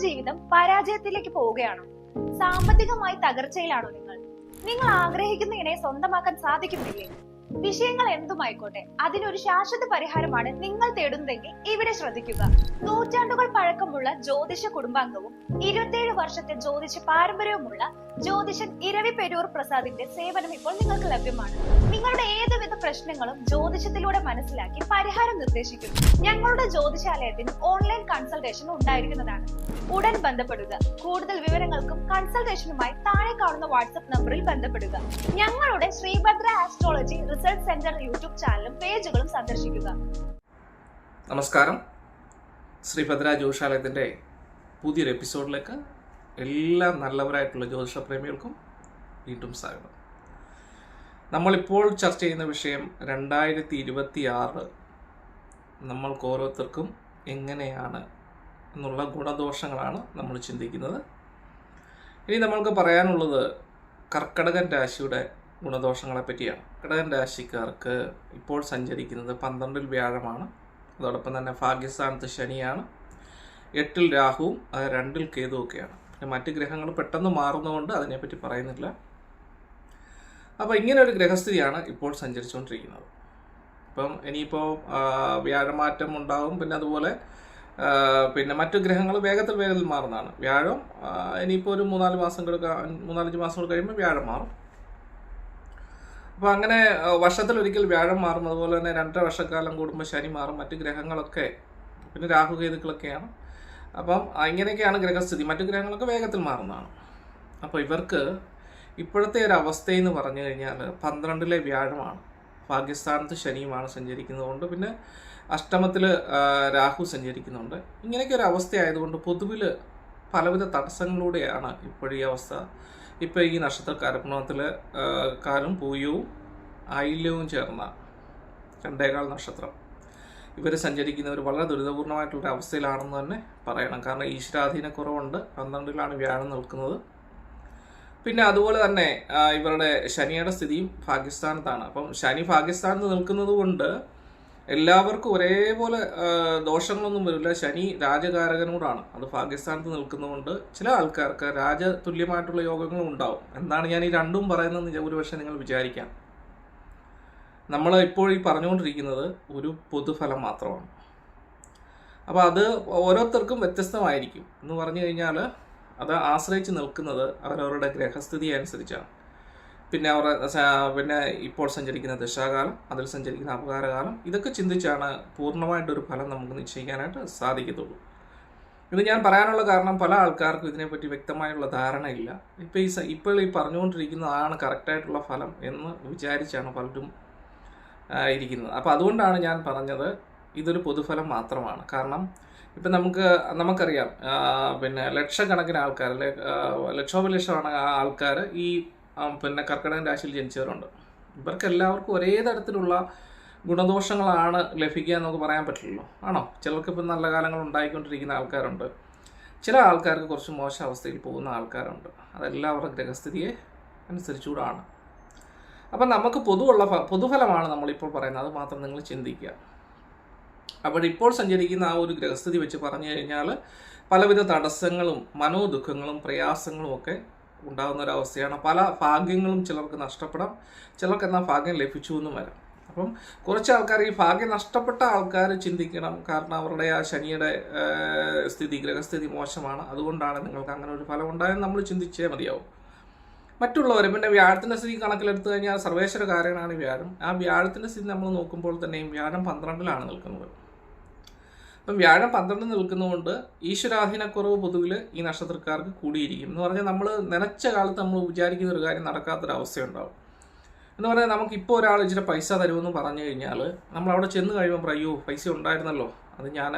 ജീവിതം പരാജയത്തിലേക്ക് പോവുകയാണോ? സാമ്പത്തികമായി തകർച്ചയിലാണോ നിങ്ങൾ? നിങ്ങൾ ആഗ്രഹിക്കുന്ന ഇണയെ സ്വന്തമാക്കാൻ സാധിക്കുന്നില്ലേ? വിഷയങ്ങൾ എന്തുമായിക്കോട്ടെ അതിനൊരു ശാശ്വത പരിഹാരമാണ് നിങ്ങൾ തേടുന്നതെങ്കിൽ ഇവിടെ ശ്രദ്ധിക്കുക. നൂറ്റാണ്ടുകൾ പഴക്കമുള്ള ജ്യോതിഷ കുടുംബാംഗവും ഇരുപത്തിയേഴ് വർഷത്തെ ജ്യോതിഷ പാരമ്പര്യവുമുള്ള ജ്യോതിഷൻ ഇരവി പെരൂർ പ്രസാദിന്റെ സേവനം ഇപ്പോൾ നിങ്ങൾക്ക് ലഭ്യമാണ്. നിങ്ങളുടെ ഏതുവിധ പ്രശ്നങ്ങളും ജ്യോതിഷത്തിലൂടെ മനസ്സിലാക്കി പരിഹാരം നിർദ്ദേശിക്കുന്നു. ഞങ്ങളുടെ ജ്യോതിഷാലയത്തിന് ഓൺലൈൻ കൺസൾട്ടേഷൻ ഉണ്ടായിരിക്കുന്നതാണ്. ഉടൻ ബന്ധപ്പെടുക. കൂടുതൽ വിവരങ്ങൾക്കും കൺസൾട്ടേഷനുമായി താഴെ കാണുന്ന വാട്സ്ആപ്പ് നമ്പറിൽ ബന്ധപ്പെടുക. ഞങ്ങളുടെ Sreebhadra astrology research centre YouTube ചാനലും പേജുകളും സന്ദർശിക്കുക. നമസ്കാരം. ശ്രീഭദ്ര ജ്യോതിഷാലയത്തിന്റെ പുതിയൊരു എപ്പിസോഡിലേക്ക് എല്ലാ നല്ലവരായിട്ടുള്ള ജ്യോതിഷ പ്രേമികൾക്കും വീണ്ടും സ്വാഗതം. നമ്മളിപ്പോൾ ചർച്ച ചെയ്യുന്ന വിഷയം രണ്ടായിരത്തി ഇരുപത്തി ആറ് നമ്മൾക്ക് ഓരോരുത്തർക്കും എങ്ങനെയാണ് എന്നുള്ള ഗുണദോഷങ്ങളാണ് നമ്മൾ ചിന്തിക്കുന്നത്. ഇനി നമ്മൾക്ക് പറയാനുള്ളത് കർക്കടകൻ രാശിയുടെ ഗുണദോഷങ്ങളെ പറ്റിയാണ്. കർക്കടകൻ രാശിക്കാർക്ക് ഇപ്പോൾ സഞ്ചരിക്കുന്നത് പന്ത്രണ്ടിൽ വ്യാഴമാണ്. അതോടൊപ്പം തന്നെ ഭാഗ്യസ്ഥാനത്ത് ശനിയാണ്. എട്ടിൽ രാഹുവും രണ്ടിൽ കേതുവൊക്കെയാണ്. മറ്റ് ഗ്രഹങ്ങൾ പെട്ടെന്ന് മാറുന്നതുകൊണ്ട് അതിനെപ്പറ്റി പറയുന്നില്ല. അപ്പോൾ ഇങ്ങനെ ഒരു ഗ്രഹസ്ഥിതിയാണ് ഇപ്പോൾ സഞ്ചരിച്ചുകൊണ്ടിരിക്കുന്നത്. ഇപ്പം ഇനിയിപ്പോൾ വ്യാഴമാറ്റം ഉണ്ടാകും പിന്നെ അതുപോലെ പിന്നെ മറ്റു ഗ്രഹങ്ങൾ വേഗത്തിൽ വേഗത്തിൽ മാറുന്നതാണ്. വ്യാഴം ഇനിയിപ്പോൾ ഒരു മൂന്നാൽ മാസം മൂന്നാലഞ്ച് മാസം കഴിയുമ്പോൾ വ്യാഴം മാറും. അപ്പോൾ അങ്ങനെ വർഷത്തിൽ ഒരിക്കൽ വ്യാഴം മാറും. അതുപോലെ തന്നെ രണ്ടര വർഷക്കാലം കൂടുമ്പോൾ ശനി മാറും. മറ്റ് ഗ്രഹങ്ങളൊക്കെ പിന്നെ രാഹുകേതുക്കളൊക്കെയാണ് അപ്പം ഇങ്ങനെയൊക്കെയാണ് ഗ്രഹസ്ഥിതി. മറ്റു ഗ്രഹങ്ങളൊക്കെ വേഗത്തിൽ മാറുന്നതാണ്. അപ്പോൾ ഇവർക്ക് ഇപ്പോഴത്തെ ഒരു അവസ്ഥയെന്ന് പറഞ്ഞു കഴിഞ്ഞാൽ പന്ത്രണ്ടിലെ വ്യാഴമാണ്. പാകിസ്ഥാനത്ത് ശനിയുമാണ് സഞ്ചരിക്കുന്നതുകൊണ്ട് പിന്നെ അഷ്ടമത്തിൽ രാഹു സഞ്ചരിക്കുന്നുണ്ട്. ഇങ്ങനെയൊക്കെ ഒരു അവസ്ഥയായതുകൊണ്ട് പൊതുവിൽ പലവിധ തടസ്സങ്ങളിലൂടെയാണ് ഇപ്പോഴീ അവസ്ഥ. ഇപ്പോൾ ഈ നക്ഷത്രക്കാരഗുണത്തിൽ കാലും പൂയവും ആയില്യവും ചേർന്ന രണ്ടേകാൽ നക്ഷത്രം. ഇവർ സഞ്ചരിക്കുന്നവർ വളരെ ദുരിതപൂർണമായിട്ടുള്ള അവസ്ഥയിലാണെന്ന് തന്നെ പറയണം. കാരണം ഈശ്വരാധീന കുറവുണ്ട്. പന്ത്രണ്ടിലാണ് വ്യാഴം നിൽക്കുന്നത്. പിന്നെ അതുപോലെ തന്നെ ഇവരുടെ ശനിയുടെ സ്ഥിതിയും പാകിസ്ഥാനത്താണ് അപ്പം ശനി പാകിസ്ഥാനത്ത് നിൽക്കുന്നത് കൊണ്ട് എല്ലാവർക്കും ഒരേപോലെ ദോഷങ്ങളൊന്നും വരില്ല. ശനി രാജകാരകനോടാണ്. അത് പാകിസ്ഥാനത്ത് നിൽക്കുന്നതുകൊണ്ട് ചില ആൾക്കാർക്ക് രാജതുല്യമായിട്ടുള്ള യോഗങ്ങളും ഉണ്ടാവും. എന്താണ് ഞാൻ ഈ രണ്ടും പറയുന്നതെന്ന് ഒരുപക്ഷെ നിങ്ങൾ വിചാരിക്കാം. നമ്മൾ ഇപ്പോൾ ഈ പറഞ്ഞുകൊണ്ടിരിക്കുന്നത് ഒരു പൊതുഫലം മാത്രമാണ്. അപ്പോൾ അത് ഓരോരുത്തർക്കും വ്യത്യസ്തമായിരിക്കും. എന്ന് പറഞ്ഞു കഴിഞ്ഞാൽ അത് ആശ്രയിച്ച് നിൽക്കുന്നത് അവരവരുടെ ഗ്രഹസ്ഥിതി അനുസരിച്ചാണ്. പിന്നെ അവരുടെ പിന്നെ ഇപ്പോൾ സഞ്ചരിക്കുന്ന ദശാകാലം അതിൽ സഞ്ചരിക്കുന്ന അപകാരകാലം ഇതൊക്കെ ചിന്തിച്ചാണ് പൂർണമായിട്ടൊരു ഫലം നമുക്ക് നിശ്ചയിക്കാനായിട്ട് സാധിക്കത്തുള്ളൂ. ഇത് ഞാൻ പറയാനുള്ള കാരണം പല ആൾക്കാർക്കും ഇതിനെപ്പറ്റി വ്യക്തമായുള്ള ധാരണയില്ല. ഇപ്പോൾ ഈ ഇപ്പോൾ ഈ പറഞ്ഞുകൊണ്ടിരിക്കുന്നതാണ് കറക്റ്റായിട്ടുള്ള ഫലം എന്ന് വിചാരിച്ചാണ് പലരും ഇരിക്കുന്നത് അപ്പോൾ അതുകൊണ്ടാണ് ഞാൻ പറഞ്ഞത് ഇതൊരു പൊതുഫലം മാത്രമാണ്. കാരണം ഇപ്പം നമുക്ക് നമുക്കറിയാം പിന്നെ ലക്ഷക്കണക്കിന് ആൾക്കാർ ലക്ഷോപലക്ഷമാണ് ആൾക്കാർ ഈ പിന്നെ കർക്കിടകൻ രാശിയിൽ ജനിച്ചവരുണ്ട്. ഇവർക്ക് എല്ലാവർക്കും ഒരേ തരത്തിലുള്ള ഗുണദോഷങ്ങളാണ് ലഭിക്കുക എന്ന് നമുക്ക് പറയാൻ പറ്റില്ലല്ലോ ആണോ? ചിലർക്ക് ഇപ്പം നല്ല കാലങ്ങൾ ഉണ്ടായിക്കൊണ്ടിരിക്കുന്ന ആൾക്കാരുണ്ട്. ചില ആൾക്കാർക്ക് കുറച്ച് മോശം അവസ്ഥയിൽ പോകുന്ന ആൾക്കാരുണ്ട്. അതെല്ലാവരുടെ ഗ്രഹസ്ഥിതിയെ അനുസരിച്ചുകൂടാണ്. അപ്പം നമുക്ക് പൊതുവുള്ള പൊതുഫലമാണ് നമ്മളിപ്പോൾ പറയുന്നത്. അത് മാത്രം നിങ്ങൾ ചിന്തിക്കുക. അപ്പോൾ ഇപ്പോൾ സഞ്ചരിക്കുന്ന ആ ഒരു ഗ്രഹസ്ഥിതി വെച്ച് പറഞ്ഞു കഴിഞ്ഞാൽ പലവിധ തടസ്സങ്ങളും മനോദുഃഖങ്ങളും പ്രയാസങ്ങളും ഒക്കെ ഉണ്ടാകുന്ന ഒരു അവസ്ഥയാണ്. പല ഭാഗ്യങ്ങളും ചിലർക്ക് നഷ്ടപ്പെടാം. ചിലർക്ക് എന്നാൽ ഭാഗ്യം ലഭിച്ചു എന്നും വരാം. അപ്പം കുറച്ച് ആൾക്കാർ ഈ ഭാഗ്യം നഷ്ടപ്പെട്ട ആൾക്കാർ ചിന്തിക്കണം. കാരണം അവരുടെ ആ ശനിയുടെ സ്ഥിതി ഗ്രഹസ്ഥിതി മോശമാണ്. അതുകൊണ്ടാണ് നിങ്ങൾക്ക് അങ്ങനെ ഒരു ഫലം ഉണ്ടായെന്ന് നമ്മൾ ചിന്തിച്ചേ മതിയാവും. മറ്റുള്ളവർ പിന്നെ വ്യാഴത്തിന്റെ സ്ഥിതി കണക്കിലെടുത്തു കഴിഞ്ഞാൽ സർവേശ്വര കാരനാണ് വ്യാഴം. ആ വ്യാഴത്തിന്റെ സ്ഥിതി നമ്മൾ നോക്കുമ്പോൾ തന്നെയും വ്യാഴം പന്ത്രണ്ടിലാണ് നിൽക്കുന്നത്. അപ്പം വ്യാഴം പന്ത്രണ്ട് നിൽക്കുന്നതുകൊണ്ട് ഈശ്വരാധീനക്കുറവ് പൊതുവിൽ ഈ നക്ഷത്രക്കാർക്ക് കൂടിയിരിക്കും. എന്ന് പറഞ്ഞാൽ നമ്മൾ നനച്ച കാലത്ത് നമ്മൾ വിചാരിക്കുന്ന ഒരു കാര്യം നടക്കാത്തൊരവസ്ഥയുണ്ടാവും. എന്ന് പറഞ്ഞാൽ നമുക്കിപ്പോൾ ഒരാൾ ഇച്ചിരി പൈസ തരുമെന്ന് പറഞ്ഞു കഴിഞ്ഞാൽ നമ്മൾ അവിടെ ചെന്ന് കഴിയുമ്പോൾ അയ്യോ പൈസ ഉണ്ടായിരുന്നല്ലോ. അത് ഞാൻ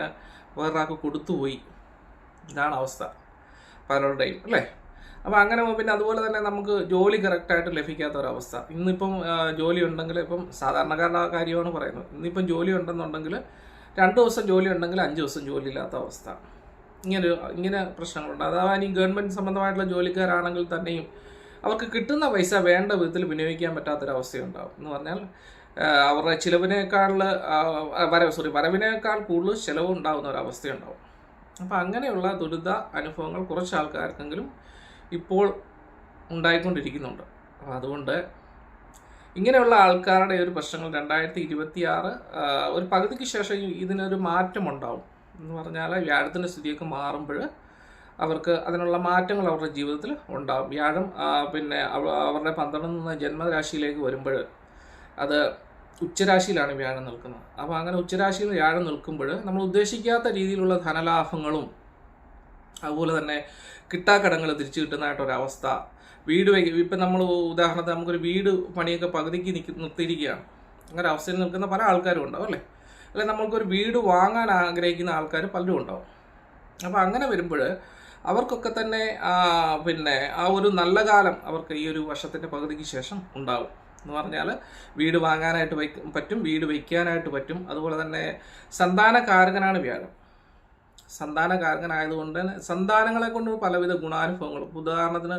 വേറൊരാൾക്ക് കൊടുത്തുപോയി. ഇതാണ് അവസ്ഥ പലരുടെയും അല്ലേ? അപ്പോൾ അങ്ങനെ പിന്നെ അതുപോലെ തന്നെ നമുക്ക് ജോലി കറക്റ്റായിട്ട് ലഭിക്കാത്ത ഒരവസ്ഥ ഇന്നിപ്പം ജോലി ഉണ്ടെങ്കിൽ ഇപ്പം സാധാരണക്കാരുടെ കാര്യമാണ് പറയുന്നത്. ഇന്നിപ്പം ജോലി ഉണ്ടെന്നുണ്ടെങ്കിൽ രണ്ട് ദിവസം ജോലി ഉണ്ടെങ്കിൽ അഞ്ച് ദിവസം ജോലി ഇല്ലാത്ത അവസ്ഥ. ഇങ്ങനെ ഇങ്ങനെ പ്രശ്നങ്ങളുണ്ട്. അഥവാ ഇനി ഗവൺമെന്റ് സംബന്ധമായിട്ടുള്ള ജോലിക്കാരാണെങ്കിൽ തന്നെയും അവർക്ക് കിട്ടുന്ന പൈസ വേണ്ട വിധത്തിൽ വിനിയോഗിക്കാൻ പറ്റാത്തൊരവസ്ഥയുണ്ടാവും. എന്ന് പറഞ്ഞാൽ അവരുടെ ചിലവിനേക്കാൾ വരവ് സോറി വരവിനേക്കാൾ കൂടുതൽ ചിലവ് ഉണ്ടാകുന്ന ഒരു അവസ്ഥയുണ്ടാവും. അപ്പോൾ അങ്ങനെയുള്ള ദുരിത അനുഭവങ്ങൾ കുറച്ച് ആൾക്കാർക്കെങ്കിലും ഇപ്പോൾ ഉണ്ടായിക്കൊണ്ടിരിക്കുന്നുണ്ട്. അതുകൊണ്ട് ഇങ്ങനെയുള്ള ആൾക്കാരുടെ ഒരു പ്രശ്നങ്ങൾ രണ്ടായിരത്തി ഇരുപത്തി ആറ് ഒരു പകുതിക്ക് ശേഷം ഇതിനൊരു മാറ്റമുണ്ടാവും. എന്ന് പറഞ്ഞാൽ വ്യാഴത്തിന്റെ സ്ഥിതിയൊക്കെ മാറുമ്പോൾ അവർക്ക് അതിനുള്ള മാറ്റങ്ങൾ അവരുടെ ജീവിതത്തിൽ ഉണ്ടാവും. വ്യാഴം പിന്നെ അവരുടെ പന്ത്രണ്ടിൽ നിന്ന് ജന്മരാശിയിലേക്ക് വരുമ്പോൾ അത് ഉച്ചരാശിയിലാണ് വ്യാഴം നിൽക്കുന്നത്. അപ്പോൾ അങ്ങനെ ഉച്ചരാശിയിൽ വ്യാഴം നിൽക്കുമ്പോൾ നമ്മൾ ഉദ്ദേശിക്കാത്ത രീതിയിലുള്ള ധനലാഭങ്ങളും അതുപോലെ തന്നെ കിട്ടാക്കടങ്ങൾ തിരിച്ചു കിട്ടുന്നതായിട്ടൊരവസ്ഥ വീട് ഇപ്പം നമ്മൾ ഉദാഹരണത്തിന് നമുക്കൊരു വീട് പണിയൊക്കെ പകുതിക്ക് നിൽക്ക് നിർത്തിയിരിക്കുകയാണ്. അങ്ങനെ അവസ്ഥയിൽ നിൽക്കുന്ന പല ആൾക്കാരും ഉണ്ടാവും അല്ലേ? അല്ലെ നമ്മൾക്കൊരു വീട് വാങ്ങാൻ ആഗ്രഹിക്കുന്ന ആൾക്കാർ പലരും ഉണ്ടാവും. അപ്പോൾ അങ്ങനെ വരുമ്പോൾ അവർക്കൊക്കെ തന്നെ പിന്നെ ആ ഒരു നല്ല കാലം അവർക്ക് ഈ ഒരു വർഷത്തിന്റെ പകുതിക്ക് ശേഷം ഉണ്ടാവും. എന്ന് പറഞ്ഞാൽ വീട് വാങ്ങാനായിട്ട് പറ്റും വീട് വയ്ക്കാനായിട്ട് പറ്റും. അതുപോലെ തന്നെ സന്താനകാരകനാണ് വ്യാഴം. സന്താനകാരകനായതുകൊണ്ട് തന്നെ സന്താനങ്ങളെ കൊണ്ട് പലവിധ ഗുണാനുഭവങ്ങളും. ഉദാഹരണത്തിന്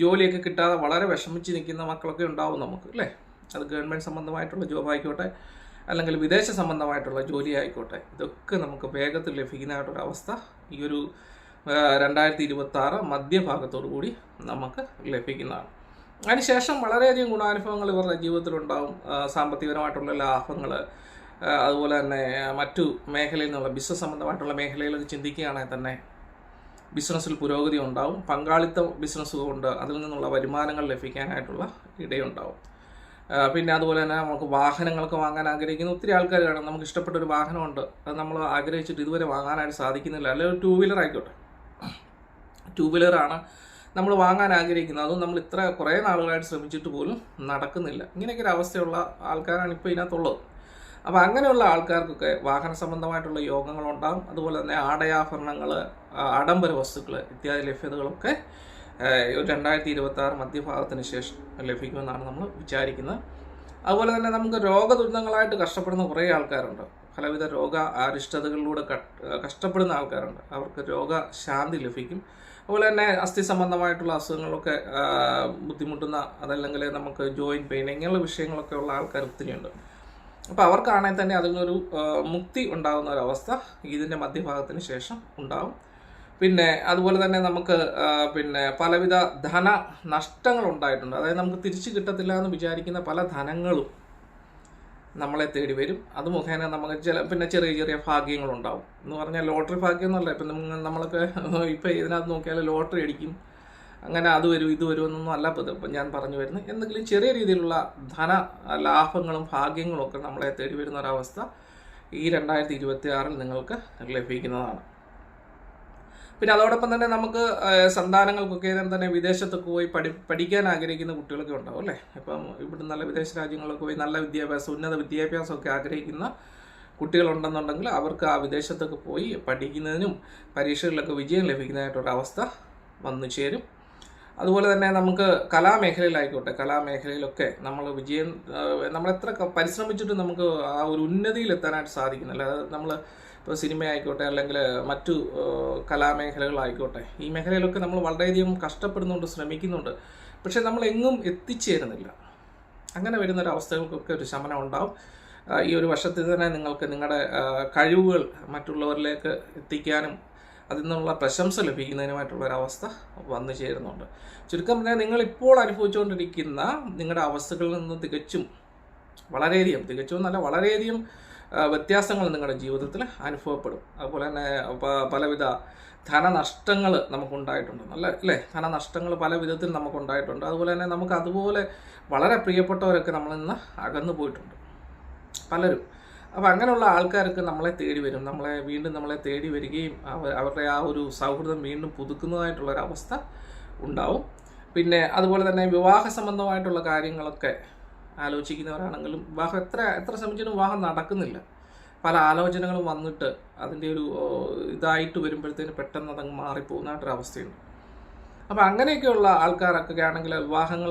ജോലിയൊക്കെ കിട്ടാതെ വളരെ വിഷമിച്ച് നിൽക്കുന്ന മക്കളൊക്കെ ഉണ്ടാവും നമുക്ക് അല്ലേ? അത് ഗവൺമെന്റ് സംബന്ധമായിട്ടുള്ള ജോബ് ആയിക്കോട്ടെ അല്ലെങ്കിൽ വിദേശ സംബന്ധമായിട്ടുള്ള ജോലി ആയിക്കോട്ടെ ഇതൊക്കെ നമുക്ക് വേഗത്തിൽ ലഭിക്കുന്നതായിട്ടൊരവസ്ഥ ഈ ഒരു രണ്ടായിരത്തി ഇരുപത്തി ആറ് മധ്യഭാഗത്തോടു കൂടി നമുക്ക് ലഭിക്കുന്നതാണ്. അതിനുശേഷം വളരെയധികം ഗുണാനുഭവങ്ങൾ ഇവരുടെ ജീവിതത്തിലുണ്ടാവും. സാമ്പത്തികപരമായിട്ടുള്ള ലാഭങ്ങൾ അതുപോലെ തന്നെ മറ്റു മേഖലയിൽ നിന്നുള്ള ബിസിനസ് സംബന്ധമായിട്ടുള്ള മേഖലയിലൊക്കെ ചിന്തിക്കുകയാണെങ്കിൽ തന്നെ ബിസിനസ്സിൽ പുരോഗതി ഉണ്ടാവും. പങ്കാളിത്ത ബിസിനസ് കൊണ്ട് അതിൽ നിന്നുള്ള വരുമാനങ്ങൾ ലഭിക്കാനായിട്ടുള്ള ഇടയുണ്ടാവും. പിന്നെ അതുപോലെ തന്നെ നമുക്ക് വാഹനങ്ങളൊക്കെ വാങ്ങാൻ ആഗ്രഹിക്കുന്ന ഒത്തിരി ആൾക്കാർ നമുക്ക് ഇഷ്ടപ്പെട്ട ഒരു വാഹനമുണ്ട്. അത് നമ്മൾ ആഗ്രഹിച്ചിട്ട് ഇതുവരെ വാങ്ങാനായിട്ട് സാധിക്കുന്നില്ല. അല്ലെങ്കിൽ ടൂ വീലർ ആയിക്കോട്ടെ. ടൂ വീലറാണ് നമ്മൾ വാങ്ങാൻ ആഗ്രഹിക്കുന്നത്. അതും നമ്മൾ ഇത്ര കുറേ നാളുകളായിട്ട് ശ്രമിച്ചിട്ട് പോലും നടക്കുന്നില്ല. ഇങ്ങനെയൊക്കെ ഒരു അവസ്ഥയുള്ള ആൾക്കാരാണ് ഇപ്പോൾ ഇതിനകത്തുള്ളത്. അപ്പോൾ അങ്ങനെയുള്ള ആൾക്കാർക്കൊക്കെ വാഹന സംബന്ധമായിട്ടുള്ള യോഗങ്ങളുണ്ടാകും അതുപോലെ തന്നെ ആടയാഭരണങ്ങൾ ആഡംബര വസ്തുക്കൾ ഇത്യാദി ലഭ്യതകളൊക്കെ ഒരു രണ്ടായിരത്തി ഇരുപത്തി ആറ് മധ്യഭാഗത്തിന് ശേഷം ലഭിക്കുമെന്നാണ് നമ്മൾ വിചാരിക്കുന്നത്. അതുപോലെ തന്നെ നമുക്ക് രോഗദുരിതങ്ങളായിട്ട് കഷ്ടപ്പെടുന്ന കുറേ ആൾക്കാരുണ്ട്. പലവിധ രോഗ അരിഷ്ടതകളിലൂടെ കഷ്ടപ്പെടുന്ന ആൾക്കാരുണ്ട്. അവർക്ക് രോഗശാന്തി ലഭിക്കും. അതുപോലെ തന്നെ അസ്ഥി സംബന്ധമായിട്ടുള്ള അസുഖങ്ങളൊക്കെ ബുദ്ധിമുട്ടുന്ന അതല്ലെങ്കിൽ നമുക്ക് ജോയിന്റ് പെയിൻ ഇങ്ങനെയുള്ള വിഷയങ്ങളൊക്കെ ഉള്ള ആൾക്കാർ ഒത്തിരിയുണ്ട്. അപ്പോൾ അവർക്കാണെങ്കിൽ തന്നെ അതിനൊരു മുക്തി ഉണ്ടാകുന്ന ഒരവസ്ഥ ഇതിന്റെ മധ്യഭാഗത്തിന് ശേഷം ഉണ്ടാകും പിന്നെ അതുപോലെ തന്നെ നമുക്ക് പിന്നെ പലവിധ ധന നഷ്ടങ്ങൾ ഉണ്ടായിട്ടുണ്ട്. അതായത് നമുക്ക് തിരിച്ചു കിട്ടത്തില്ല എന്ന് വിചാരിക്കുന്ന പല ധനങ്ങളും നമ്മളെ തേടി വരും. അത് മുഖേന നമുക്ക് ചില പിന്നെ ചെറിയ ചെറിയ ഭാഗ്യങ്ങളുണ്ടാവും. എന്ന് പറഞ്ഞാൽ ലോട്ടറി ഭാഗ്യം എന്നല്ല. ഇപ്പം നമ്മ- നമ്മളൊക്കെ ഇപ്പം ഇതിനകത്ത് നോക്കിയാൽ ലോട്ടറി അടിക്കും. അങ്ങനെ അത് വരും ഇത് വരും എന്നൊന്നും അല്ല. ഇപ്പം ഞാൻ പറഞ്ഞു വരുന്നത് എന്തെങ്കിലും ചെറിയ രീതിയിലുള്ള ധന ലാഭങ്ങളും ഭാഗ്യങ്ങളും ഒക്കെ നമ്മളെ തേടി വരുന്ന ഒരവസ്ഥ ഈ രണ്ടായിരത്തി ഇരുപത്തി ആറിൽ നിങ്ങൾക്ക് ലഭിക്കുന്നതാണ്. പിന്നെ അതോടൊപ്പം തന്നെ നമുക്ക് സന്താനങ്ങൾക്കൊക്കെ തന്നെ വിദേശത്തൊക്കെ പോയി പഠി പഠിക്കാൻ ആഗ്രഹിക്കുന്ന കുട്ടികളൊക്കെ ഉണ്ടാവും അല്ലേ? ഇപ്പം ഇവിടെ നല്ല വിദേശ രാജ്യങ്ങളിലൊക്കെ പോയി നല്ല വിദ്യാഭ്യാസം ഉന്നത വിദ്യാഭ്യാസമൊക്കെ ആഗ്രഹിക്കുന്ന കുട്ടികളുണ്ടെന്നുണ്ടെങ്കിൽ അവർക്ക് ആ വിദേശത്തൊക്കെ പോയി പഠിക്കുന്നതിനും പരീക്ഷകളിലൊക്കെ വിജയം ലഭിക്കുന്നതായിട്ടൊരവസ്ഥ വന്നു ചേരും. അതുപോലെ തന്നെ നമുക്ക് കലാമേഖലയിലായിക്കോട്ടെ കലാമേഖലയിലൊക്കെ നമ്മൾ വിജയം നമ്മൾ എത്ര പരിശ്രമിച്ചിട്ട് നമുക്ക് ആ ഒരു ഉന്നതിയിലെത്താനായിട്ട് സാധിക്കുന്നില്ല. അത് നമ്മൾ ഇപ്പോൾ സിനിമ ആയിക്കോട്ടെ അല്ലെങ്കിൽ മറ്റു കലാമേഖലകളായിക്കോട്ടെ ഈ മേഖലയിലൊക്കെ നമ്മൾ വളരെയധികം കഷ്ടപ്പെടുന്നുണ്ട് ശ്രമിക്കുന്നുണ്ട്. പക്ഷെ നമ്മൾ എങ്ങും എത്തിച്ചേരുന്നില്ല. അങ്ങനെ വരുന്ന ഒരു ഒരു ശമനം ഉണ്ടാവും. ഈ ഒരു വർഷത്തിൽ തന്നെ നിങ്ങൾക്ക് നിങ്ങളുടെ കഴിവുകൾ മറ്റുള്ളവരിലേക്ക് എത്തിക്കാനും അതിൽ നിന്നുള്ള പ്രശംസ ലഭിക്കുന്നതിനുമായിട്ടുള്ള ഒരു അവസ്ഥ വന്നു ചേരുന്നുണ്ട്. ചുരുക്കം പറഞ്ഞാൽ നിങ്ങൾ ഇപ്പോൾ അനുഭവിച്ചുകൊണ്ടിരിക്കുന്ന നിങ്ങളുടെ അവസ്ഥകളിൽ നിന്ന് തികച്ചും വളരെയധികം തികച്ചും എന്നല്ല വളരെയധികം വ്യത്യാസങ്ങൾ നിങ്ങളുടെ ജീവിതത്തിൽ അനുഭവപ്പെടും. അതുപോലെ തന്നെ പലവിധ ധനനഷ്ടങ്ങൾ നമുക്കുണ്ടായിട്ടുണ്ട്. നല്ല അല്ലേ? ധനനഷ്ടങ്ങൾ പല വിധത്തിൽ നമുക്കുണ്ടായിട്ടുണ്ട്. അതുപോലെ തന്നെ നമുക്ക് അതുപോലെ വളരെ പ്രിയപ്പെട്ടവരൊക്കെ നമ്മളിൽ നിന്ന് അകന്നു പോയിട്ടുണ്ട്. പലരും അപ്പോൾ അങ്ങനെയുള്ള ആൾക്കാർക്ക് നമ്മളെ തേടി വരും. നമ്മളെ വീണ്ടും നമ്മളെ തേടി വരികയും അവ- അവരുടെ ആ ഒരു സൗഹൃദം വീണ്ടും പുതുക്കുന്നതായിട്ടുള്ള ഒരു അവസ്ഥ ഉണ്ടാവും. പിന്നെ അതുപോലെ തന്നെ വിവാഹ സംബന്ധമായിട്ടുള്ള കാര്യങ്ങളൊക്കെ ആലോചിക്കുന്നവരാണെങ്കിലും വിവാഹം എത്ര എത്ര ശ്രമിച്ചിട്ടും വിവാഹം നടക്കുന്നില്ല. പല ആലോചനകളും വന്നിട്ട് അതിന്റെ ഒരു ഇതായിട്ട് വരുമ്പോഴത്തേന് പെട്ടെന്ന് അതങ്ങ് മാറിപ്പോകുന്നതായിട്ടൊരവസ്ഥയുണ്ട്. അപ്പോൾ അങ്ങനെയൊക്കെയുള്ള ആൾക്കാരൊക്കെ ആണെങ്കിൽ വിവാഹങ്ങൾ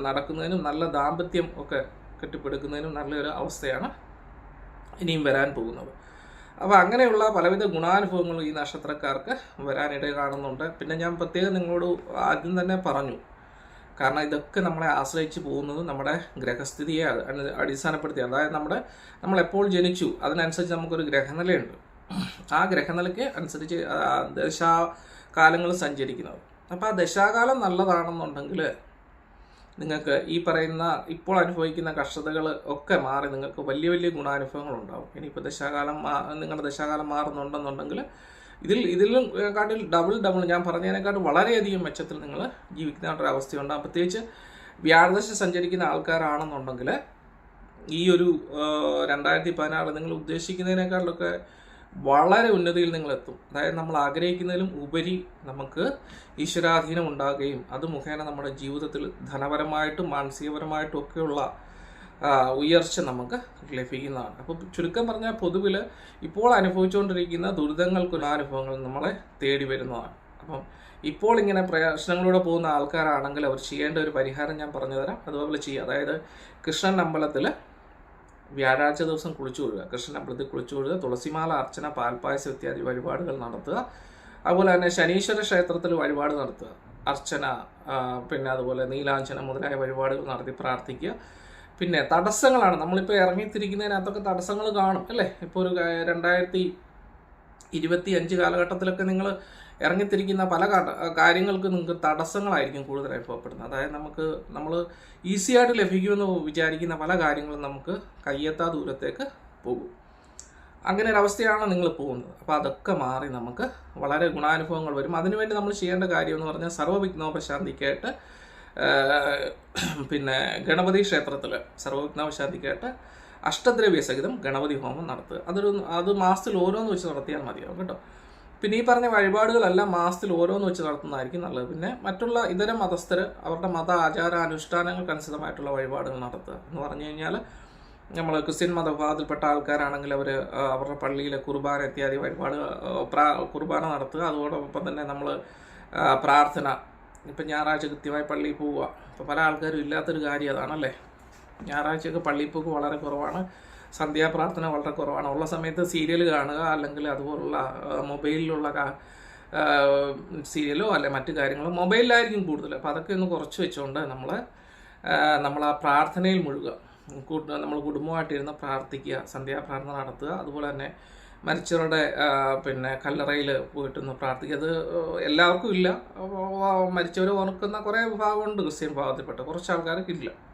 നടക്കുന്നതിനും നല്ല ദാമ്പത്യം ഒക്കെ കെട്ടിപ്പടുക്കുന്നതിനും നല്ലൊരു അവസ്ഥയാണ് ഇനിയും വരാൻ പോകുന്നത്. അപ്പോൾ അങ്ങനെയുള്ള പലവിധ ഗുണാനുഭവങ്ങളും ഈ നക്ഷത്രക്കാർക്ക് വരാനിട കാണുന്നുണ്ട്. പിന്നെ ഞാൻ പ്രത്യേകം നിങ്ങളോട് ആദ്യം തന്നെ പറഞ്ഞു. കാരണം ഇതൊക്കെ നമ്മളെ ആശ്രയിച്ച് പോകുന്നത് നമ്മുടെ ഗ്രഹസ്ഥിതിയെ അടി- അടിസ്ഥാനപ്പെടുത്തി. അതായത് നമ്മുടെ നമ്മൾ എപ്പോൾ ജനിച്ചു അതിനനുസരിച്ച് നമുക്കൊരു ഗ്രഹനിലയുണ്ട്. ആ ഗ്രഹനിലയ്ക്ക് അനുസരിച്ച് ദശാകാലങ്ങൾ സഞ്ചരിക്കുന്നത്. അപ്പോൾ ആ ദശാകാലം നല്ലതാണെന്നുണ്ടെങ്കിൽ നിങ്ങൾക്ക് ഈ പറയുന്ന ഇപ്പോൾ അനുഭവിക്കുന്ന കഷ്ടതകൾ ഒക്കെ മാറി നിങ്ങൾക്ക് വലിയ വലിയ ഗുണാനുഭവങ്ങൾ ഉണ്ടാവും ഇനിയിപ്പോൾ ദശാകാലം നിങ്ങളുടെ ദശാകാലം മാറുന്നുണ്ടെന്നുണ്ടെങ്കിൽ ഇതിൽ ഇതിലും കാട്ടിൽ ഡബിൾ ഡബിൾ ഞാൻ പറഞ്ഞതിനെക്കാട്ടും വളരെയധികം മെച്ചത്തിൽ നിങ്ങൾ ജീവിക്കുന്ന ഒരു പ്രത്യേകിച്ച് വ്യാഴദശ സഞ്ചരിക്കുന്ന ആൾക്കാരാണെന്നുണ്ടെങ്കിൽ ഈ ഒരു രണ്ടായിരത്തി പതിനാറ് നിങ്ങൾ ഉദ്ദേശിക്കുന്നതിനേക്കാളൊക്കെ വളരെ ഉന്നതിയിൽ നിങ്ങൾ എത്തും അതായത് നമ്മൾ ആഗ്രഹിക്കുന്നതിലും ഉപരി നമുക്ക് ഈശ്വരാധീനം ഉണ്ടാകുകയും അത് മുഖേന നമ്മുടെ ജീവിതത്തിൽ ധനപരമായിട്ടും മാനസികപരമായിട്ടും ഒക്കെയുള്ള ഉയർച്ച നമുക്ക് ലഭിക്കുന്നതാണ്. അപ്പോൾ ചുരുക്കം പറഞ്ഞാൽ പൊതുവിൽ ഇപ്പോൾ അനുഭവിച്ചുകൊണ്ടിരിക്കുന്ന ദുരിതങ്ങൾക്കുള്ള അനുഭവങ്ങൾ നമ്മളെ തേടി വരുന്നതാണ്. അപ്പം ഇപ്പോൾ ഇങ്ങനെ പ്രശ്നങ്ങളിലൂടെ പോകുന്ന ആൾക്കാരാണെങ്കിൽ അവർ ചെയ്യേണ്ട ഒരു പരിഹാരം ഞാൻ പറഞ്ഞു തരാം അതുപോലെ ചെയ്യുക അതായത് കൃഷ്ണൻ അമ്പലത്തിൽ വ്യാഴാഴ്ച ദിവസം കുളിച്ചു കൊള്ളുക. കൃഷ്ണൻ അമ്പലത്തിൽ കുളിച്ചു കൊള്ളുക. തുളസിമാല അർച്ചന പാൽപ്പായസം ഇത്യാദി വഴിപാടുകൾ നടത്തുക. അതുപോലെ തന്നെ ശനീശ്വര ക്ഷേത്രത്തിൽ വഴിപാട് നടത്തുക. അർച്ചന പിന്നെ അതുപോലെ നീലാഞ്ചന മുതലായ വഴിപാടുകൾ നടത്തി പ്രാർത്ഥിക്കുക. പിന്നെ തടസ്സങ്ങളാണ്. നമ്മളിപ്പോൾ ഇറങ്ങിത്തിരിക്കുന്നതിനകത്തൊക്കെ തടസ്സങ്ങൾ കാണും അല്ലേ? ഇപ്പോൾ ഒരു രണ്ടായിരത്തി ഇരുപത്തി അഞ്ച് കാലഘട്ടത്തിലൊക്കെ നിങ്ങൾ ഇറങ്ങിത്തിരിക്കുന്ന പല കാര്യങ്ങൾക്കും നിങ്ങൾക്ക് തടസ്സങ്ങളായിരിക്കും കൂടുതൽ അനുഭവപ്പെടുന്നത് അതായത് നമുക്ക് നമ്മൾ ഈസി ആയിട്ട് ലഭിക്കുമെന്ന് വിചാരിക്കുന്ന പല കാര്യങ്ങളും നമുക്ക് കയ്യെത്താ ദൂരത്തേക്ക് പോകും. അങ്ങനെ ഒരു അവസ്ഥയാണ് നിങ്ങൾ പോകുന്നത്. അപ്പോൾ അതൊക്കെ മാറി നമുക്ക് വളരെ ഗുണാനുഭവങ്ങൾ വരും. അതിനുവേണ്ടി നമ്മൾ ചെയ്യേണ്ട കാര്യം എന്ന് പറഞ്ഞാൽ സർവവിഘ്നോപശാന്തിക്കായിട്ട് ആഹ്, പിന്നെ ഗണപതി ക്ഷേത്രത്തിൽ സർവവിഘ്നോപശാന്തിക്കായിട്ട് അഷ്ടദ്രവ്യ സഹിതം ഗണപതി ഹോമം നടത്തുക. അതൊരു അത് മാസത്തിൽ ഓരോന്ന് വെച്ച് നടത്തിയാൽ മതിയാവും കേട്ടോ. പിന്നെ ഈ പറഞ്ഞ വഴിപാടുകളെല്ലാം മാസത്തിൽ ഓരോന്ന് വെച്ച് നടത്തുന്നതായിരിക്കും നല്ലത്. പിന്നെ മറ്റുള്ള ഇതര മതസ്ഥർ അവരുടെ മത ആചാര അനുഷ്ഠാനങ്ങൾക്കനുസൃതമായിട്ടുള്ള വഴിപാടുകൾ നടത്തുക. എന്ന് പറഞ്ഞു കഴിഞ്ഞാൽ നമ്മൾ ക്രിസ്ത്യൻ മതവിഭാഗത്തിൽപ്പെട്ട ആൾക്കാരാണെങ്കിൽ അവർ അവരുടെ പള്ളിയിലെ കുർബാന ഇത്യാദി വഴിപാട് കുർബാന നടത്തുക. അതോടൊപ്പം തന്നെ നമ്മൾ പ്രാർത്ഥന. ഇപ്പം ഞായറാഴ്ച കൃത്യമായി പള്ളിയിൽ പോവുക. ഇപ്പോൾ പല ആൾക്കാരും ഇല്ലാത്തൊരു കാര്യം അതാണല്ലേ? ഞായറാഴ്ചയൊക്കെ പള്ളിപ്പോക്ക് പോക്ക് വളരെ കുറവാണ്. സന്ധ്യാപ്രാർത്ഥന വളരെ കുറവാണ്. ഉള്ള സമയത്ത് സീരിയൽ കാണുക അല്ലെങ്കിൽ അതുപോലുള്ള മൊബൈലിലുള്ള സീരിയലോ അല്ലെ മറ്റു കാര്യങ്ങളോ മൊബൈലിലായിരിക്കും കൂടുതൽ. അപ്പോൾ അതൊക്കെ ഒന്ന് കുറച്ച് വെച്ചുകൊണ്ട് നമ്മൾ നമ്മൾ ആ പ്രാർത്ഥനയിൽ മുഴുകുക. നമ്മൾ കുടുംബമായിട്ടിരുന്ന് പ്രാർത്ഥിക്കുക സന്ധ്യാപ്രാർത്ഥന നടത്തുക. അതുപോലെ തന്നെ മരിച്ചവരുടെ പിന്നെ കല്ലറയിൽ പോയിട്ടൊന്ന് പ്രാർത്ഥിക്കുക. അത് എല്ലാവർക്കും ഇല്ല. മരിച്ചവർ ഓർക്കുന്ന കുറേ വിഭാഗമുണ്ട് ക്രിസ്ത്യൻ വിഭാഗത്തിൽപ്പെട്ട കുറച്ച് ആൾക്കാർക്ക് ഇല്ല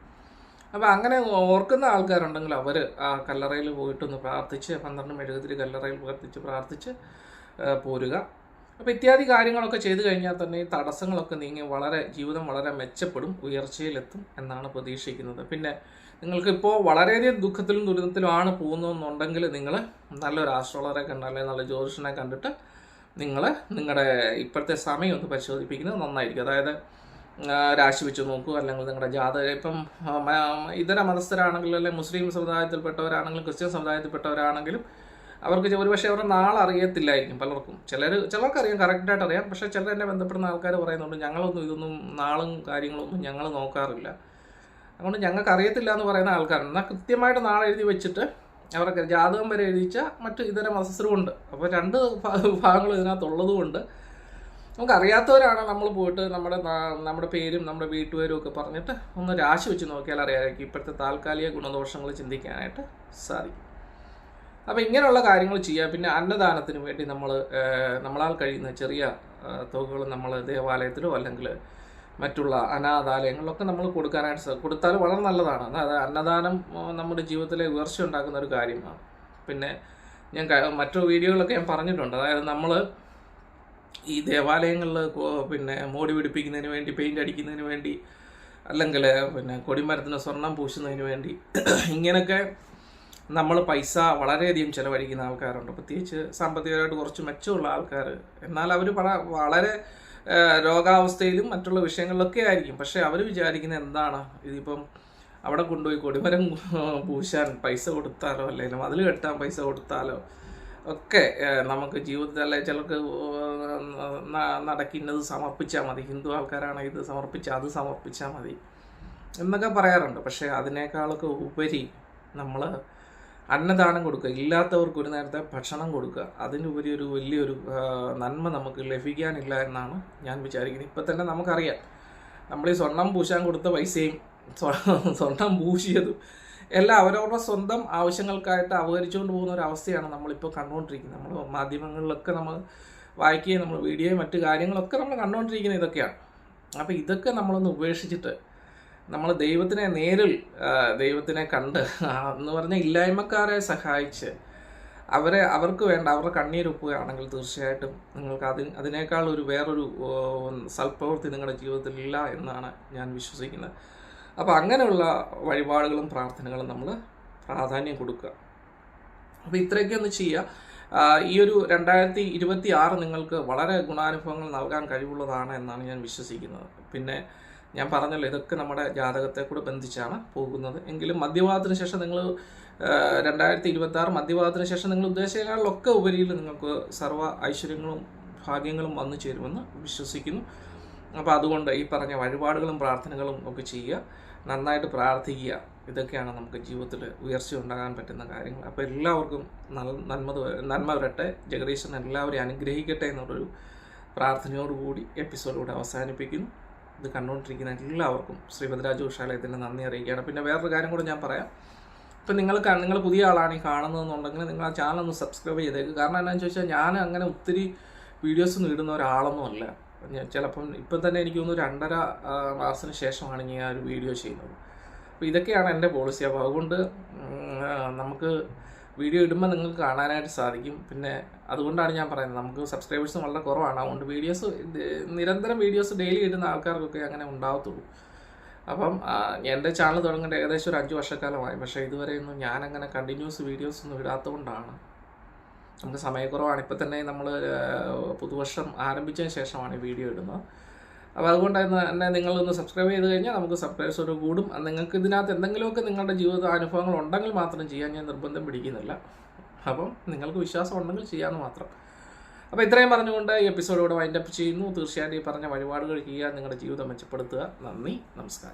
അപ്പോൾ അങ്ങനെ ഓർക്കുന്ന ആൾക്കാരുണ്ടെങ്കിൽ അവർ ആ കല്ലറയിൽ പോയിട്ടൊന്ന് പ്രാർത്ഥിച്ച് പന്ത്രണ്ട് മെഴുകുതിരി കല്ലറയിൽ പ്രാർത്ഥിച്ച് പ്രാർത്ഥിച്ച് പോരുക. അപ്പോൾ ഇത്യാദി കാര്യങ്ങളൊക്കെ ചെയ്തു കഴിഞ്ഞാൽ തന്നെ ഈ തടസ്സങ്ങളൊക്കെ നീങ്ങി വളരെ ജീവിതം വളരെ മെച്ചപ്പെടും ഉയർച്ചയിലെത്തും എന്നാണ് പ്രതീക്ഷിക്കുന്നത്. പിന്നെ നിങ്ങൾക്ക് ഇപ്പോൾ വളരെയധികം ദുഃഖത്തിലും ദുരിതത്തിലുമാണ് പോകുന്നതെന്നുണ്ടെങ്കിൽ നിങ്ങൾ നല്ലൊരു ആസ്ട്രോളറെ കണ്ട് അല്ലെങ്കിൽ നല്ല ജ്യോതിഷനെ കണ്ടിട്ട് നിങ്ങൾ നിങ്ങളുടെ ഇപ്പോഴത്തെ സമയം ഒന്ന് പരിശോധിപ്പിക്കുന്നത് നന്നായിരിക്കും. അതായത് രാശി വെച്ച് നോക്കുക അല്ലെങ്കിൽ നിങ്ങളുടെ ജാതക ഇപ്പം ഇതര മതസ്ഥരാണെങ്കിലും അല്ലെങ്കിൽ മുസ്ലിം സമുദായത്തിൽപ്പെട്ടവരാണെങ്കിലും ക്രിസ്ത്യൻ സമുദായത്തിൽപ്പെട്ടവരാണെങ്കിലും അവർക്ക് ഒരു ഒരുപക്ഷെ അവരുടെ നാളെ അറിയത്തില്ലായിരിക്കും പലർക്കും. ചിലർ ചിലർക്ക് അറിയാം കറക്റ്റായിട്ട് അറിയാം. പക്ഷേ ചിലർ എന്നെ ബന്ധപ്പെടുന്ന ആൾക്കാർ പറയുന്നുണ്ട് ഞങ്ങളൊന്നും ഇതൊന്നും നാളും കാര്യങ്ങളൊന്നും ഞങ്ങൾ നോക്കാറില്ല. അതുകൊണ്ട് ഞങ്ങൾക്ക് അറിയത്തില്ല എന്ന് പറയുന്ന ആൾക്കാരുണ്ട്. എന്നാൽ കൃത്യമായിട്ട് നാളെ എഴുതി വെച്ചിട്ട് അവർക്ക് ജാതകം വരെ എഴുതിച്ച മറ്റ് ഇതര മതസ്ഥരുമുണ്ട് അപ്പോൾ രണ്ട് ഭാഗങ്ങൾ ഇതിനകത്തുള്ളത് കൊണ്ട് നമുക്ക് അറിയാത്തവരാണ് നമ്മൾ പോയിട്ട് നമ്മുടെ നമ്മുടെ പേരും നമ്മുടെ വീട്ടുപേരും ഒക്കെ പറഞ്ഞിട്ട് ഒന്ന് രാശി വെച്ച് നോക്കിയാൽ അറിയാമായിരിക്കും ഇപ്പോഴത്തെ താൽക്കാലിക ഗുണദോഷങ്ങൾ ചിന്തിക്കാനായിട്ട് സാധിക്കും. അപ്പോൾ ഇങ്ങനെയുള്ള കാര്യങ്ങൾ ചെയ്യുക. പിന്നെ അന്നദാനത്തിന് വേണ്ടി നമ്മൾ നമ്മളാൽ കഴിയുന്ന ചെറിയ തുകകൾ നമ്മൾ ദേവാലയത്തിലോ അല്ലെങ്കിൽ മറ്റുള്ള അനാഥാലയങ്ങളിലൊക്കെ നമ്മൾ കൊടുക്കാനായിട്ട് കൊടുത്താൽ വളരെ നല്ലതാണ്. അതായത് അന്നദാനം നമ്മുടെ ജീവിതത്തിലെ ഉയർച്ച ഉണ്ടാക്കുന്ന ഒരു കാര്യമാണ്. പിന്നെ ഞാൻ മറ്റു വീഡിയോകളൊക്കെ ഞാൻ പറഞ്ഞിട്ടുണ്ട്. അതായത് നമ്മൾ ഈ ദേവാലയങ്ങളിൽ പിന്നെ മോടി പിടിപ്പിക്കുന്നതിന് വേണ്ടി പെയിന്റ് അടിക്കുന്നതിന് വേണ്ടി അല്ലെങ്കിൽ പിന്നെ കൊടിമരത്തിന് സ്വർണം പൂശുന്നതിന് വേണ്ടി ഇങ്ങനെയൊക്കെ നമ്മൾ പൈസ വളരെയധികം ചിലവഴിക്കുന്ന ആൾക്കാരുണ്ട്. പ്രത്യേകിച്ച് സാമ്പത്തികമായിട്ട് കുറച്ച് മെച്ചമുള്ള ആൾക്കാർ. എന്നാൽ അവർ വളരെ രോഗാവസ്ഥയിലും മറ്റുള്ള വിഷയങ്ങളിലൊക്കെ ആയിരിക്കും. പക്ഷേ അവർ വിചാരിക്കുന്നത് എന്താണ്? ഇതിപ്പം അവിടെ കൊണ്ടുപോയി കൊടിമരം പൂശാൻ പൈസ കൊടുത്താലോ അല്ലെങ്കിൽ മതിൽ കെട്ടാൻ പൈസ കൊടുത്താലോ ഒക്കെ നമുക്ക് ജീവിതത്തിൽ അല്ലെ ചിലർക്ക് നടക്കുന്നത് സമർപ്പിച്ചാൽ മതി. ഹിന്ദു ആൾക്കാരാണ് ഇത് സമർപ്പിച്ചാൽ അത് സമർപ്പിച്ചാൽ മതി എന്നൊക്കെ പറയാറുണ്ട്. പക്ഷേ അതിനേക്കാളൊക്കെ ഉപരി നമ്മൾ അന്നദാനം കൊടുക്കുക ഇല്ലാത്തവർക്ക് ഒരു നേരത്തെ ഭക്ഷണം കൊടുക്കുക. അതിനുപരി ഒരു വലിയൊരു നന്മ നമുക്ക് ലഭിക്കാനില്ല എന്നാണ് ഞാൻ വിചാരിക്കുന്നത്. ഇപ്പം തന്നെ നമുക്കറിയാം. നമ്മൾ ഈ സ്വർണം പൂശാൻ കൊടുത്ത പൈസയും സ്വ- സ്വർണം പൂശിയതും എല്ലാം അവരവരുടെ സ്വന്തം ആവശ്യങ്ങൾക്കായിട്ട് അപകരിച്ചുകൊണ്ട് പോകുന്ന ഒരു അവസ്ഥയാണ് നമ്മളിപ്പോൾ കണ്ടുകൊണ്ടിരിക്കുന്നത്. നമ്മൾ മാധ്യമങ്ങളിലൊക്കെ നമ്മൾ വായിക്കുകയും നമ്മൾ വീഡിയോയും മറ്റു കാര്യങ്ങളൊക്കെ നമ്മൾ കണ്ടുകൊണ്ടിരിക്കുന്നത് ഇതൊക്കെയാണ്. അപ്പോൾ ഇതൊക്കെ നമ്മളൊന്ന് ഉപേക്ഷിച്ചിട്ട് നമ്മൾ ദൈവത്തിനെ നേരിൽ ദൈവത്തിനെ കണ്ട് എന്ന് പറഞ്ഞ ഇല്ലായ്മക്കാരെ സഹായിച്ച് അവരെ അവർക്ക് വേണ്ട അവരുടെ കണ്ണീരൊപ്പുകയാണെങ്കിൽ തീർച്ചയായിട്ടും നിങ്ങൾക്ക് അതിന് അതിനേക്കാൾ ഒരു വേറൊരു സൽപ്രവൃത്തി നിങ്ങളുടെ ജീവിതത്തിൽ ഇല്ല എന്നാണ് ഞാൻ വിശ്വസിക്കുന്നത്. അപ്പോൾ അങ്ങനെയുള്ള വഴിപാടുകളും പ്രാർത്ഥനകളും നമ്മൾ പ്രാധാന്യം കൊടുക്കുക. അപ്പോൾ ഇത്രയൊക്കെ ഒന്ന് ചെയ്യുക. ഈ ഒരു രണ്ടായിരത്തി ഇരുപത്തി ആറ് നിങ്ങൾക്ക് വളരെ ഗുണാനുഭവങ്ങൾ നൽകാൻ കഴിവുള്ളതാണ് എന്നാണ് ഞാൻ വിശ്വസിക്കുന്നത്. പിന്നെ ഞാൻ പറഞ്ഞല്ലോ ഇതൊക്കെ നമ്മുടെ ജാതകത്തെ കൂടെ ബന്ധിച്ചാണ് പോകുന്നത്. എങ്കിലും മദ്യപാതത്തിന് ശേഷം നിങ്ങൾ രണ്ടായിരത്തി ഇരുപത്തി ആറ് മദ്യപാതത്തിന് ശേഷം നിങ്ങൾ ഉദ്ദേശിച്ചതിനൊക്കെ ഉപരിയിൽ നിങ്ങൾക്ക് സർവ ഐശ്വര്യങ്ങളും ഭാഗ്യങ്ങളും വന്നു ചേരുമെന്ന് വിശ്വസിക്കുന്നു. അപ്പോൾ അതുകൊണ്ട് ഈ പറഞ്ഞ വഴിപാടുകളും പ്രാർത്ഥനകളും ഒക്കെ ചെയ്യുക നന്നായിട്ട് പ്രാർത്ഥിക്കുക. ഇതൊക്കെയാണ് നമുക്ക് ജീവിതത്തിൽ ഉയർച്ച ഉണ്ടാകാൻ പറ്റുന്ന കാര്യങ്ങൾ. അപ്പോൾ എല്ലാവർക്കും നല്ല നന്മ നന്മ വരട്ടെ. ജഗദീശൻ എല്ലാവരെയും അനുഗ്രഹിക്കട്ടെ എന്നുള്ളൊരു പ്രാർത്ഥനയോടുകൂടി എപ്പിസോഡിലൂടെ അവസാനിപ്പിക്കുന്നു. ഇത് കണ്ടുകൊണ്ടിരിക്കുന്ന എല്ലാവർക്കും ശ്രീഭദ്രാജ് ഉഷാലയത്തിന്റെ നന്ദി അറിയിക്കുകയാണ്. പിന്നെ വേറൊരു കാര്യം കൂടെ ഞാൻ പറയാം. ഇപ്പം നിങ്ങൾ നിങ്ങൾ പുതിയ ആളാണ് ഈ കാണുന്നതെന്നുണ്ടെങ്കിൽ നിങ്ങൾ ആ ചാനൽ ഒന്ന് സബ്സ്ക്രൈബ് ചെയ്തേക്ക്. കാരണം എന്താണെന്ന് ചോദിച്ചാൽ ഞാൻ അങ്ങനെ ഒത്തിരി വീഡിയോസ് ഒന്നും ഇടുന്ന ഒരാളൊന്നും അല്ല. ഞാൻ ചിലപ്പം ഇപ്പം തന്നെ എനിക്ക് തോന്നുന്നു രണ്ടര മാസത്തിന് ശേഷമാണ് ഞാൻ ഒരു വീഡിയോ ചെയ്യുന്നത്. അപ്പോൾ ഇതൊക്കെയാണ് എന്റെ പോളിസി. അപ്പോൾ അതുകൊണ്ട് നമുക്ക് വീഡിയോ ഇടുമ്പോൾ നിങ്ങൾക്ക് കാണാനായിട്ട് സാധിക്കും. പിന്നെ അതുകൊണ്ടാണ് ഞാൻ പറയുന്നത്. നമുക്ക് സബ്സ്ക്രൈബേഴ്സ് വളരെ കുറവാണ്. അതുകൊണ്ട് വീഡിയോസ് നിരന്തരം വീഡിയോസ് ഡെയിലി ഇടുന്ന ആൾക്കാർക്കൊക്കെ അങ്ങനെ ഉണ്ടാകത്തുള്ളൂ അപ്പം എന്റെ ചാനൽ തുടങ്ങേണ്ട ഏകദേശം ഒരു അഞ്ച് വർഷക്കാലമായി. പക്ഷേ ഇതുവരെയൊന്നും ഞാനങ്ങനെ കണ്ടിന്യൂസ് വീഡിയോസ് ഒന്നും ഇടാത്തതുകൊണ്ടാണ് നമുക്ക് സമയക്കുറവാണ്. ഇപ്പം തന്നെ നമ്മൾ പുതുവർഷം ആരംഭിച്ചതിന് ശേഷമാണ് ഈ വീഡിയോ ഇടുന്നത്. അപ്പോൾ അതുകൊണ്ട് തന്നെ നിങ്ങളൊന്ന് സബ്സ്ക്രൈബ് ചെയ്ത് കഴിഞ്ഞാൽ നമുക്ക് സബ്സ്ക്രൈബേഴ്സോട് കൂടും. നിങ്ങൾക്ക് ഇതിനകത്ത് എന്തെങ്കിലുമൊക്കെ നിങ്ങളുടെ ജീവിത അനുഭവങ്ങൾ ഉണ്ടെങ്കിൽ മാത്രം ചെയ്യാൻ ഞാൻ നിർബന്ധം പിടിക്കുന്നില്ല. അപ്പം നിങ്ങൾക്ക് വിശ്വാസം ഉണ്ടെങ്കിൽ ചെയ്യാമെന്ന് മാത്രം. അപ്പോൾ ഇത്രയും പറഞ്ഞുകൊണ്ട് ഈ എപ്പിസോഡ് ഇവിടെ വൈൻഡപ്പ് ചെയ്യുന്നു. തീർച്ചയായിട്ടും ഈ പറഞ്ഞ വഴിപാടുകൾ ചെയ്യുക നിങ്ങളുടെ ജീവിതം മെച്ചപ്പെടുത്തുക. നന്ദി നമസ്കാരം.